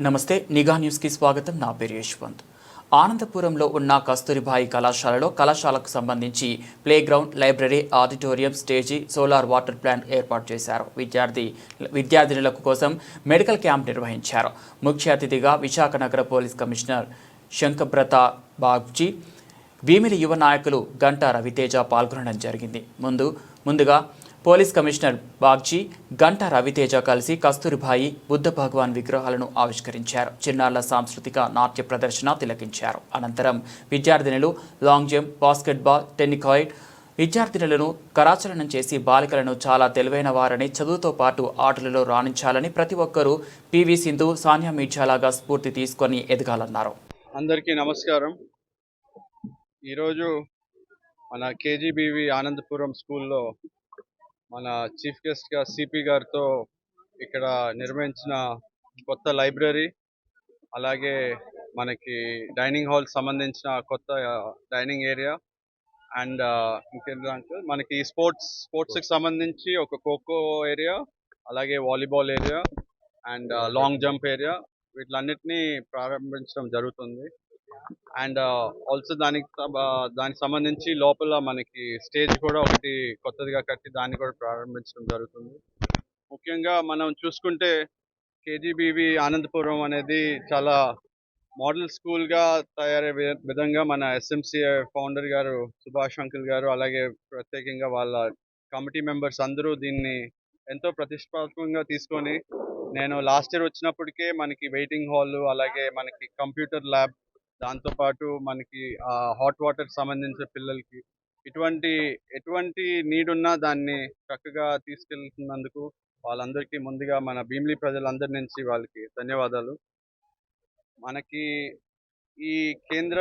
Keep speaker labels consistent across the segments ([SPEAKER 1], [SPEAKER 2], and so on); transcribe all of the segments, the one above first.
[SPEAKER 1] నమస్తే నిఘా న్యూస్కి స్వాగతం. నా పేరు యశ్వంత్. ఆనందపురంలో ఉన్న కస్తూరిబాయి కళాశాలలో కళాశాలకు సంబంధించి playground library auditorium stage solar water plant ఏర్పాటు చేశారు. విద్యార్థి విద్యార్థినులకు కోసం మెడికల్ క్యాంప్ నిర్వహించారు. ముఖ్య అతిథిగా విశాఖ నగర పోలీస్ కమిషనర్ శంకబ్రత బాబ్జీ భీమిలి యువ నాయకులు గంటా రవితేజ పాల్గొనడం జరిగింది. ముందు ముందుగా పోలీస్ కమిషనర్ బాగ్జీ గంటా రవితేజ కలిసి కస్తూరిబాయి బుద్ధ భగవాన్ విగ్రహాలను ఆవిష్కరించారు. చిన్నారుల సాంస్కృతిక నాట్య ప్రదర్శన తిలకించారు. అనంతరం విద్యార్థినులు లాంగ్ జంప్ బాస్కెట్బాల్ టెన్నికాయిడ్ విద్యార్థినులను కరాచరణం చేసి బాలికలను చాలా తెలివైన వారని చదువుతో పాటు ఆటలలో రాణించాలని ప్రతి ఒక్కరూ పివి సింధు సానియా మీర్జాలాగా స్ఫూర్తి తీసుకొని ఎదగాలన్నారు.
[SPEAKER 2] అందరికీ నమస్కారం. ఈరోజు మన కేజీబీవి ఆనందపురం స్కూల్లో మన చీఫ్ గెస్ట్గా సిపి గారితో ఇక్కడ నిర్వహించిన కొత్త లైబ్రరీ అలాగే మనకి డైనింగ్ హాల్ సంబంధించిన కొత్త డైనింగ్ ఏరియా అండ్ ఇంకేంటంటే మనకి స్పోర్ట్స్ స్పోర్ట్స్కి సంబంధించి ఒక ఖోఖో ఏరియా అలాగే volleyball area and long jump area వీటిలన్నిటినీ ప్రారంభించడం జరుగుతుంది. అండ్ ఆల్సో uh, దానికి దానికి సంబంధించి లోపల మనకి స్టేజ్ కూడా ఒకటి కొత్తదిగా కట్టి దాన్ని కూడా ప్రారంభించడం జరుగుతుంది. ముఖ్యంగా మనం చూసుకుంటే కేజీబీవి ఆనందపురం అనేది చాలా మోడల్ స్కూల్గా తయారయ్యే విధంగా మన ఎస్ఎంసి ఫౌండర్ గారు సుభాష్ అంకుల్ గారు అలాగే ప్రత్యేకంగా వాళ్ళ కమిటీ మెంబర్స్ అందరూ దీన్ని ఎంతో ప్రతిష్టాత్మకంగా తీసుకొని నేను లాస్ట్ ఇయర్ వచ్చినప్పటికే మనకి వెయిటింగ్ హాల్ అలాగే మనకి కంప్యూటర్ ల్యాబ్ దాంతోపాటు మనకి హాట్ వాటర్ సంబంధించిన పిల్లలకి ఇటువంటి ఎటువంటి నీడ్ ఉన్నా దాన్ని చక్కగా తీసుకెళ్తున్నందుకు వాళ్ళందరికీ ముందుగా మన భీమిలి ప్రజలందరి నుంచి వాళ్ళకి ధన్యవాదాలు. మనకి ఈ కేంద్ర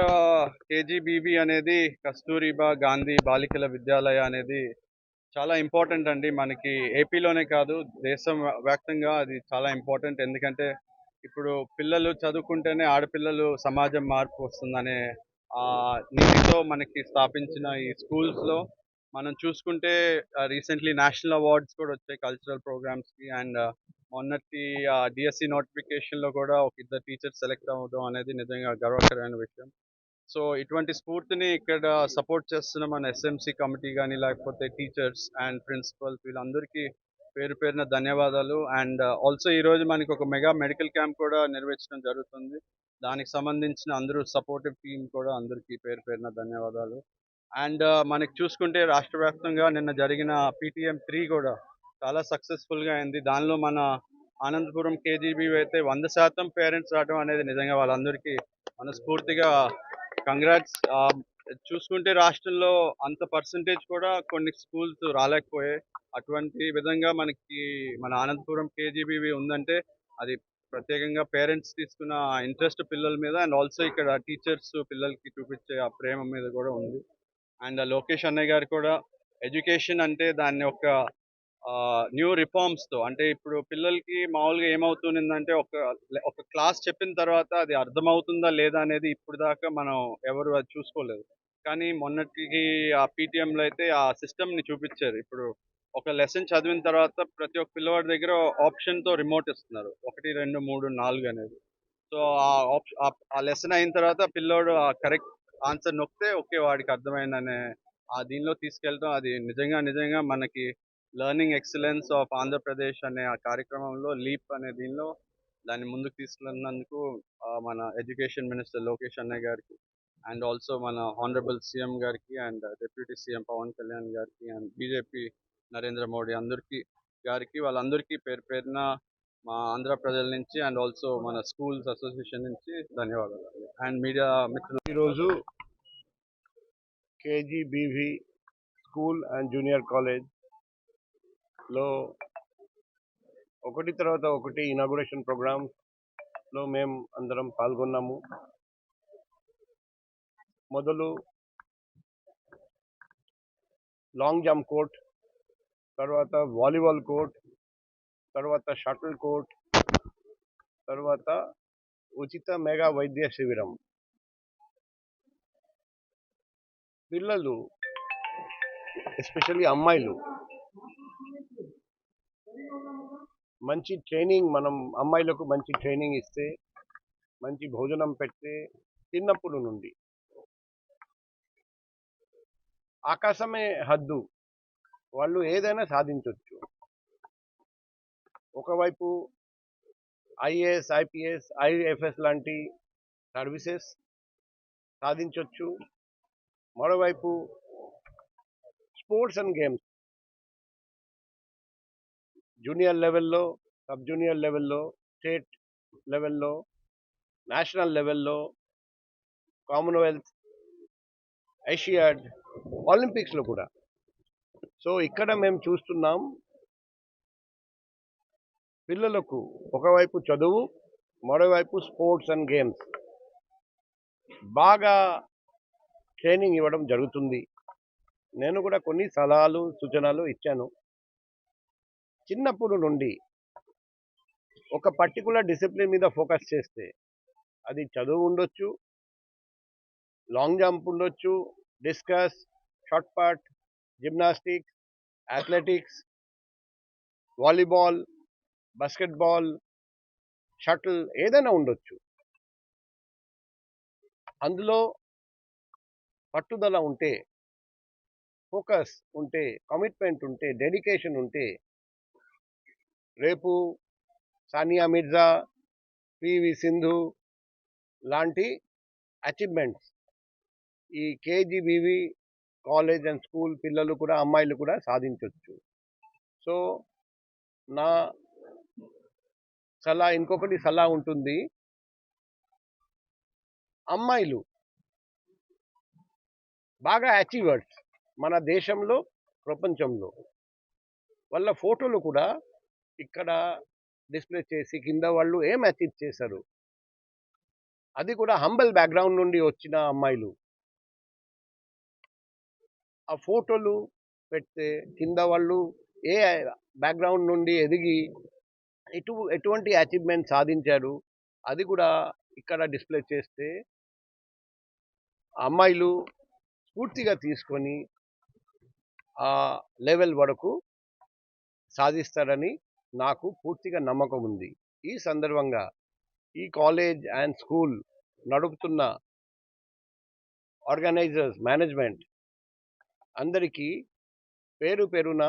[SPEAKER 2] కేజీబీబీ అనేది కస్తూరిబా గాంధీ బాలికల విద్యాలయ అనేది చాలా ఇంపార్టెంట్ అండి. మనకి ఏపీలోనే కాదు దేశం వ్యాప్తంగా అది చాలా ఇంపార్టెంట్. ఎందుకంటే ఇప్పుడు పిల్లలు చదువుకుంటేనే ఆడపిల్లలు సమాజం మార్పు వస్తుందనే ఆ నీతితో మనకి స్థాపించిన ఈ స్కూల్స్లో మనం చూసుకుంటే రీసెంట్లీ నేషనల్ అవార్డ్స్ కూడా వచ్చాయి కల్చరల్ ప్రోగ్రామ్స్కి అండ్ మొన్నటి డిఎస్సి నోటిఫికేషన్లో కూడా ఒక ఇద్దరు టీచర్స్ సెలెక్ట్ అవ్వడం అనేది నిజంగా గర్వకరమైన విషయం. సో ఇటువంటి స్ఫూర్తిని ఇక్కడ సపోర్ట్ చేస్తున్న మన ఎస్ఎంసి కమిటీ కానీ లేకపోతే టీచర్స్ అండ్ ప్రిన్సిపల్స్ వీళ్ళందరికీ పేరు పేరున ధన్యవాదాలు. అండ్ uh, ఆల్సో ఈరోజు మనకి ఒక మెగా మెడికల్ క్యాంప్ కూడా నిర్వహించడం జరుగుతుంది. దానికి సంబంధించిన అందరూ సపోర్టివ్ టీం కూడా అందరికీ పేరు పేరున ధన్యవాదాలు. అండ్ uh, మనకి చూసుకుంటే రాష్ట్ర వ్యాప్తంగా నిన్న జరిగిన పీటీఎం త్రీ కూడా చాలా సక్సెస్ఫుల్గా అయింది. దానిలో మన ఆనందపురం కేజీబీ అయితే వంద శాతం పేరెంట్స్ రావడం అనేది నిజంగా వాళ్ళందరికీ మనస్ఫూర్తిగా కంగ్రాట్స్ చూసుకుంటే రాష్ట్రంలో అంత పర్సంటేజ్ కూడా కొన్ని స్కూల్స్ రాలేకపోయాయి. అటువంటి విధంగా మనకి మన అనంతపురం కేజీబీవి ఉందంటే అది ప్రత్యేకంగా పేరెంట్స్ తీసుకున్న ఇంట్రెస్ట్ పిల్లల మీద అండ్ ఆల్సో ఇక్కడ టీచర్స్ పిల్లలకి చూపించే ఆ ప్రేమ మీద కూడా ఉంది. అండ్ లోకేష్ అన్నయ్య గారు కూడా ఎడ్యుకేషన్ అంటే దాన్ని ఒక న్యూ రిఫార్మ్స్తో. అంటే ఇప్పుడు పిల్లలకి మామూలుగా ఏమవుతుందంటే ఒక ఒక క్లాస్ చెప్పిన తర్వాత అది అర్థమవుతుందా లేదా అనేది ఇప్పుడు దాకా మనం ఎవరు అది చూసుకోలేదు. కానీ మొన్నటికి ఆ పీటీఎంలో అయితే ఆ సిస్టమ్ని చూపించారు. ఇప్పుడు ఒక లెసన్ చదివిన తర్వాత ప్రతి ఒక్క పిల్లవాడి దగ్గర ఆప్షన్తో రిమోట్ ఇస్తున్నారు. ఒకటి రెండు మూడు నాలుగు అనేది. సో ఆ ఆప్షన్ ఆ లెసన్ అయిన తర్వాత పిల్లోడు ఆ కరెక్ట్ ఆన్సర్ నొక్కితే ఓకే వాడికి అర్థమైందనే ఆ దీనిలో తీసుకెళ్ళడం అది నిజంగా నిజంగా మనకి లెర్నింగ్ ఎక్సలెన్స్ ఆఫ్ ఆంధ్రప్రదేశ్ అనే ఆ కార్యక్రమంలో లీప్ అనే దీనిలో దాన్ని ముందుకు తీసుకున్నందుకు మన ఎడ్యుకేషన్ మినిస్టర్ లోకేష్ అన్నయ్య గారికి అండ్ ఆల్సో మన హానరబుల్ సీఎం గారికి and deputy CM Pawan Kalyan గారికి అండ్ బీజేపీ నరేంద్ర మోడీ అందరికీ గారికి వాళ్ళందరికీ పేరు పేరున మా ఆంధ్ర ప్రజల నుంచి అండ్ ఆల్సో మన స్కూల్స్ అసోసియేషన్ నుంచి ధన్యవాదాలు. అండ్ మీడియా మిత్రులు
[SPEAKER 3] ఈరోజు KGBV school and junior college లో ఒకటి తర్వాత ఒకటి ఇనాగురేషన్ ప్రోగ్రామ్లో మేము అందరం పాల్గొన్నాము. మొదలు లాంగ్ జంప్ కోర్ట్ తర్వాత వాలీబాల్ కోర్ట్ తర్వాత షటిల్ కోర్ట్ తర్వాత ఉచిత మెగా వైద్య శిబిరం. పిల్లలు ఎస్పెషల్లీ అమ్మాయిలు మంచి ట్రైనింగ్ మనం అమ్మాయిలకు మంచి ట్రైనింగ్ ఇస్తే మంచి భోజనం పెడితే చిన్నప్పుడు నుండి. ఆకాశమే హద్దు. వాళ్ళు ఏదైనా సాధించవచ్చు ఒకవైపు ఐఏఎస్ ఐపీఎస్ ఐఎఫ్ఎస్ లాంటి సర్వీసెస్ సాధించవచ్చు మరోవైపు స్పోర్ట్స్ అండ్ గేమ్స్. జూనియర్ లెవెల్లో సబ్ జూనియర్ లెవెల్లో స్టేట్ లెవెల్లో నేషనల్ లెవెల్లో కామన్వెల్త్ ఏషియాడ్ ఒలింపిక్స్లో కూడా. సో ఇక్కడ మేము చూస్తున్నాం పిల్లలకు ఒకవైపు చదువు మరోవైపు స్పోర్ట్స్ అండ్ గేమ్స్. బాగా ట్రైనింగ్ ఇవ్వడం జరుగుతుంది. నేను కూడా కొన్ని సలహాలు సూచనలు ఇచ్చాను. చిన్నప్పుడు నుండి ఒక పర్టికులర్ డిసిప్లిన్ మీద ఫోకస్ చేస్తే అది చదువు ఉండొచ్చు లాంగ్ జంప్ ఉండొచ్చు discus shot put gymnastics athletics volleyball basketball shuttle ఏదైనా ఉండొచ్చు. అందులో పట్టుదల ఉంటే ఫోకస్ ఉంటే కమిట్మెంట్ ఉంటే డెడికేషన్ ఉంటే రేపు సానియా మిర్జా పివి సింధు లాంటి అచీవ్మెంట్స్ ఈ కేజీబీవి కాలేజ్ అండ్ స్కూల్ పిల్లలు కూడా అమ్మాయిలు కూడా సాధించవచ్చు సో నా సలహా ఇంకొకటి సలహా ఉంటుంది. అమ్మాయిలు బాగా అచీవర్స్ మన దేశంలో ప్రపంచంలో. వాళ్ళ ఫోటోలు కూడా ఇక్కడ డిస్ప్లే చేసి కింద వాళ్ళు ఏం అచీవ్ చేశారు? అది కూడా హంబల్ బ్యాక్గ్రౌండ్ నుండి వచ్చిన అమ్మాయిలు. ఆ ఫోటోలు పెడితే కింద వాళ్ళు ఏ బ్యాక్గ్రౌండ్ నుండి ఎదిగి ఎటు ఎటువంటి అచీవ్మెంట్ సాధించారు? అది కూడా ఇక్కడ డిస్ప్లే చేస్తే అమ్మాయిలు పూర్తిగా తీసుకొని ఆ లెవెల్ వరకు సాధిస్తారని నాకు పూర్తిగా నమ్మకం ఉంది. ఈ సందర్భంగా ఈ కాలేజ్ అండ్ స్కూల్ నడుపుతున్న ఆర్గనైజర్స్ మేనేజ్మెంట్ అందరికీ పేరు పేరున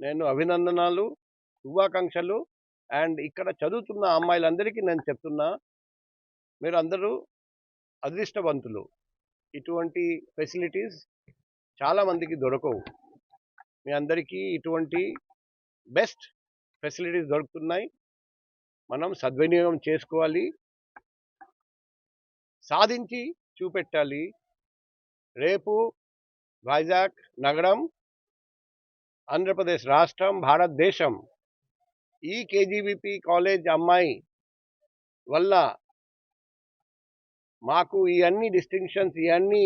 [SPEAKER 3] నేను అభినందనలు శుభాకాంక్షలు అండ్ ఇక్కడ చదువుతున్న అమ్మాయిలందరికీ నేను చెప్తున్నా మీరు అందరూ అదృష్టవంతులు. ఇటువంటి ఫెసిలిటీస్ చాలామందికి దొరకవు. మీ అందరికీ ఇటువంటి బెస్ట్ ఫెసిలిటీస్ దొరుకుతున్నాయి. మనం సద్వినియోగం చేసుకోవాలి. సాధించి చూపెట్టాలి. రేపు వైజాగ్ నగరం ఆంధ్రప్రదేశ్ రాష్ట్రం భారతదేశం ఈ కేజీబీపీ కాలేజ్ అమ్మాయి వల్ల మాకు ఈ అన్ని డిస్టింక్షన్స్ ఈ అన్ని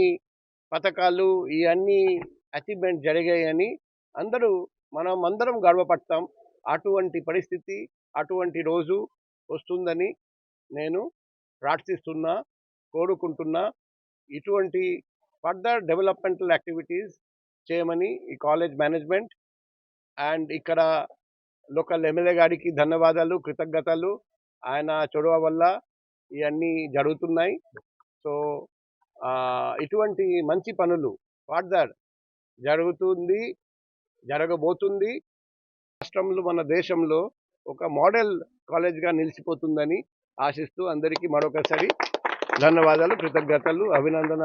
[SPEAKER 3] పథకాలు ఈ అన్ని అచీవ్మెంట్ జరిగాయని అందరూ మనం అందరం గర్వపడతాం. అటువంటి పరిస్థితి అటువంటి రోజు వస్తుందని నేను ప్రార్థిస్తున్నా కోరుకుంటున్నా. ఇటువంటి ఫర్దర్ డెవలప్మెంటల్ యాక్టివిటీస్ చేయమని ఈ కాలేజ్ మేనేజ్మెంట్ అండ్ ఇక్కడ లోకల్ ఎమ్మెల్యే గారికి ధన్యవాదాలు కృతజ్ఞతలు. ఆయన చొరవ వల్ల ఇవన్నీ జరుగుతున్నాయి. సో ఇటువంటి మంచి పనులు ఫర్దర్ జరుగుతుంది జరగబోతుంది. రాష్ట్రంలో మన దేశంలో ఒక మోడల్ కాలేజ్గా నిలిచిపోతుందని ఆశిస్తూ అందరికీ మరొకసారి ధన్యవాదాలు కృతజ్ఞతలు అభినందన